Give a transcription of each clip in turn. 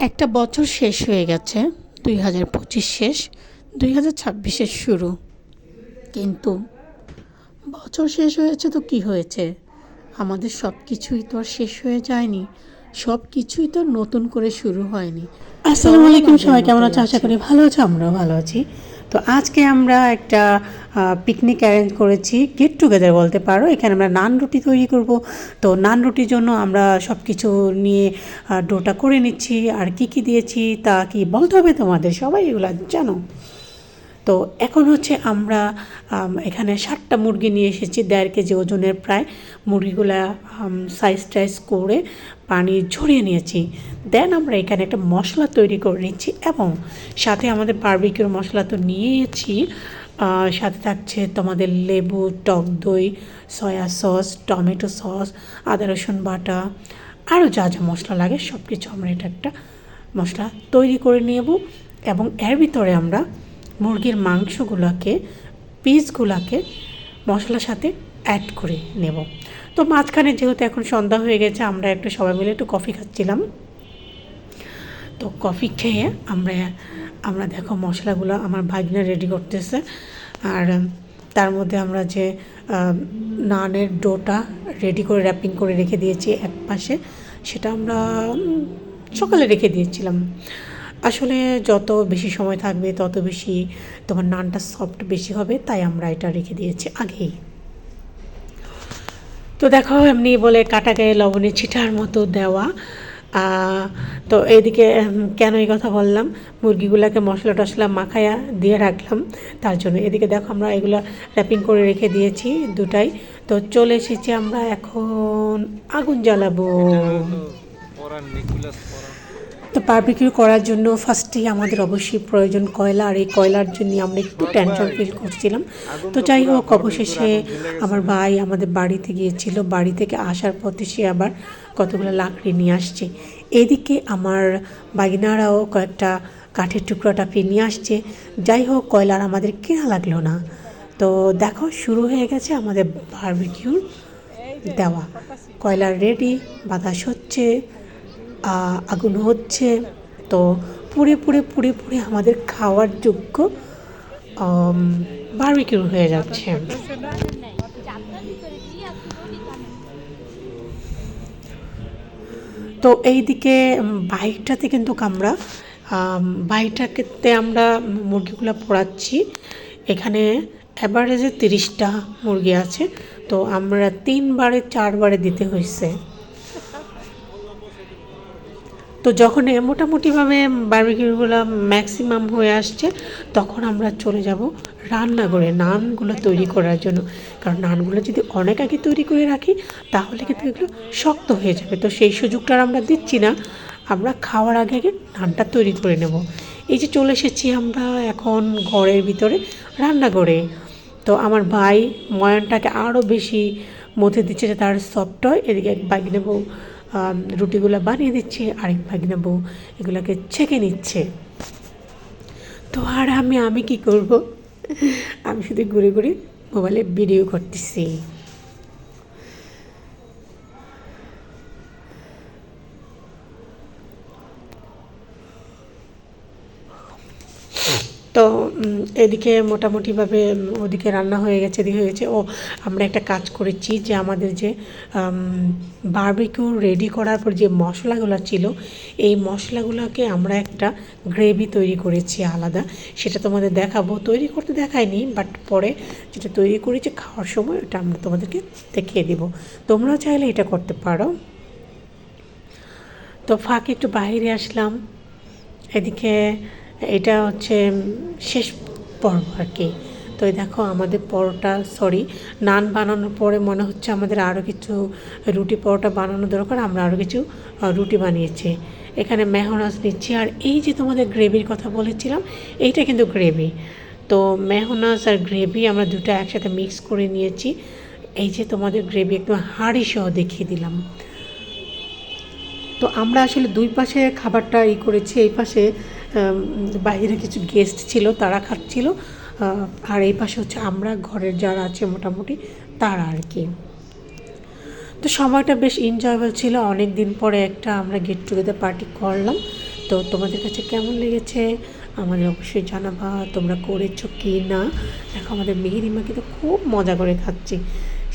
একটা বছর শেষ হয়ে গেছে দুই হাজার পঁচিশ শেষ দুই হাজার ছাব্বিশের শুরু। কিন্তু বছর শেষ হয়েছে তো কি হয়েছে? আমাদের সব কিছুই তো আর শেষ হয়ে যায়নি। সব কিছুই তো নতুন করে শুরু হয়নি। আসসালামু আলাইকুম সবাই কেমন আছো? আশা করি ভালো আছো আমরাও ভালো আছি। তো আজকে আমরা একটা পিকনিক অ্যারেঞ্জ করেছি। গেট টুগেদার বলতে পারো। এখানে আমরা নান রুটি তৈরি করব। তো নান রুটির জন্য আমরা সব কিছু নিয়ে ডোটা করে নিচ্ছি। আর কি কি দিয়েছি, তা কি বলতে হবে তোমাদের সবাই? এগুলো জানো। তো এখন হচ্ছে আমরা এখানে ষাটটা মুরগি নিয়ে এসেছি। দেড় কেজি ওজনের প্রায়। মুরগিগুলা সাইজ টাইজ করে পানি ঝরিয়ে নিয়েছি। দেন আমরা এখানে একটা মশলা তৈরি করে নিচ্ছি এবং সাথে আমাদের বারবিকিউর মশলা তো নিয়েছি সাথে থাকছে তোমাদের লেবু, টক দই, সয়া সস, টমেটো সস, আদা রসুন বাটা, আরও যা যা মশলা লাগে সব কিছু আমরা এটা একটা মশলা তৈরি করে নেব এবং এর ভিতরে আমরা মুরগির মাংসগুলোকে, পিসগুলোকে মশলার সাথে অ্যাড করে নেব। তো মাঝখানে যেহেতু এখন সন্ধ্যা হয়ে গেছে, আমরা একটু সবাই মিলে একটু কফি খাচ্ছিলাম। তো কফি খেয়ে আমরা আমরা দেখো মশলাগুলো আমার ভাগনা রেডি করতেছে। আর তার মধ্যে আমরা যে নানের ডোটা রেডি করে র্যাপিং করে রেখে দিয়েছি এক পাশে, সেটা আমরা সকালে রেখে দিয়েছিলাম। আসলে যত বেশি সময় থাকবে, তত বেশি তোমার নানটা সফট বেশি হবে, তাই আমরা এটা রেখে দিয়েছি আগেই। তো দেখো, এমনি বলে কাটা গায়ে লবণে ছিটার মতো দেওয়া। তো এইদিকে কেন এই কথা বললাম? মুরগিগুলোকে মশলা টশলা মাখাইয়া দিয়ে রাখলাম। তার জন্য এদিকে দেখো আমরা এগুলো র্যাপিং করে রেখে দিয়েছি দুটাই। তো চলে এসেছি আমরা এখন আগুন জ্বালাবো। তো বারবিকিউ করার জন্য ফার্স্টেই আমাদের অবশ্যই প্রয়োজন কয়লা আর এই কয়লার জন্য আমরা একটু টেনশন ফিল করছিলাম। তো যাই হোক অবশেষে আমার ভাই আমাদের বাড়িতে গিয়েছিল। বাড়ি থেকে আসার পথে সে আবার কতগুলো লাকড়ি নিয়ে আসছে। এদিকে আমার বাগিনারাও কয়েকটা কাঠের টুকরো টাপিয়ে নিয়ে আসছে। যাই হোক কয়লার আমাদের কেনা লাগল না। তো দেখো শুরু হয়ে গেছে আমাদের বারবিকিউর দেওয়া। কয়লার রেডি বাতাস হচ্ছে। আগুন হচ্ছে। তো পুড়ে পুড়ে পুড়ে পুড়ে আমাদের খাওয়ার যোগ্য বারবিকিউ হয়ে যাচ্ছে। তো এইদিকে বাইকটাতে কিন্তু আমরা আম, বাইকটাতে আমরা মুরগিগুলো পোড়াচ্ছি। এখানে অ্যাভারেজে তিরিশটা মুরগি আছে। তো আমরা তিনবারে চারবারে দিতে হয়েছে তো যখন মোটামুটিভাবে বার্বিকিউগুলো ম্যাক্সিমাম হয়ে আসছে, তখন আমরা চলে যাব রান্নাঘরে নানগুলো তৈরি করার জন্য। কারণ নানগুলো যদি অনেক আগে তৈরি করে রাখি, তাহলে কিন্তু এগুলো শক্ত হয়ে যাবে। তো সেই সুযোগটা আর আমরা দিচ্ছি না। আমরা খাওয়ার আগে আগে নানটা তৈরি করে নেব। এই যে চলে এসেছি আমরা এখন ঘরের ভিতরে রান্নাঘরে। তো আমার ভাই ময়ানটাকে আরও বেশি মধ্যে দিচ্ছে যে তার সফট হয় এদিকে এক বাগিনে রুটিগুলো বানিয়ে দিচ্ছে, আরেক ভাগিনা বউ এগুলোকে ছেঁকে নিচ্ছে। তো আর আমি আমি কি করব? আমি শুধু ঘুরে ঘুরে মোবাইলে ভিডিও করতেছি। তো এদিকে মোটামুটিভাবে ওদিকে রান্না হয়ে গেছে, এদিকে হয়েছে ও, আমরা একটা কাজ করেছি যে আমাদের যে বারবিকিউ রেডি করার পর যে মশলাগুলো ছিল, এই মশলাগুলোকে আমরা একটা গ্রেভি তৈরি করেছি আলাদা। সেটা তোমাদের দেখাবো। তৈরি করতে দেখায়নি বাট পরে যেটা তৈরি করেছি খাওয়ার সময়, ওটা আমরা তোমাদেরকে দেখিয়ে দিব। তোমরাও চাইলে এটা করতে পারো। তো ফাঁকে একটু বাইরে আসলাম। এদিকে এটা হচ্ছে শেষ পর্ব আর কি। তো দেখো আমাদের পরোটা সরি নান বানানোর পরে মনে হচ্ছে আমাদের আরও কিছু রুটি পরোটা বানানো দরকার, আমরা আরও কিছু রুটি বানিয়েছি। এখানে মেহনাজ নিচ্ছি, আর এই যে তোমাদের গ্রেভির কথা বলেছিলাম, এইটা কিন্তু গ্রেভি। তো মেহনাজ আর গ্রেভি আমরা দুটো একসাথে মিক্স করে নিয়েছি। এই যে তোমাদের গ্রেভি একদম হাঁড়ি সহ দেখিয়ে দিলাম। তো আমরা আসলে দুই পাশে খাবারটা ই করেছি, এই পাশে বাইরে কিছু গেস্ট ছিল, তারা খাচ্ছিল। আর এই পাশে হচ্ছে আমরা, ঘরের যারা আছে মোটামুটি, তারা আর কি। তো সময়টা বেশ এনজয়েবল ছিল। অনেক দিন পরে একটা আমরা গেট টুগেদার পার্টি করলাম। তো তোমাদের কাছে কেমন লেগেছে? আমাদের অবশ্যই জানাবা, তোমরা করেছ কি না? দেখো, আমাদের মেহেরিমা কিন্তু খুব মজা করে খাচ্ছি।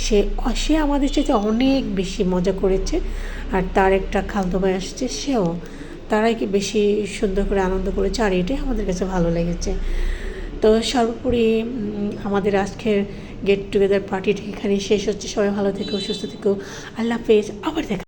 সে সে আমাদের সাথে অনেক বেশি মজা করেছে। আর তার একটা খালতো ভাই আসছে, সেও তারাই কি বেশি সুন্দর করে আনন্দ করেছে আর এটাই আমাদের কাছে ভালো লেগেছে। তো সর্বোপরি আমাদের আজকের গেট টুগেদার পার্টিটা এখানেই শেষ হচ্ছে। সবাই ভালো থেকো, সুস্থ থেকো। আল্লাহ হাফেজ, আবার দেখা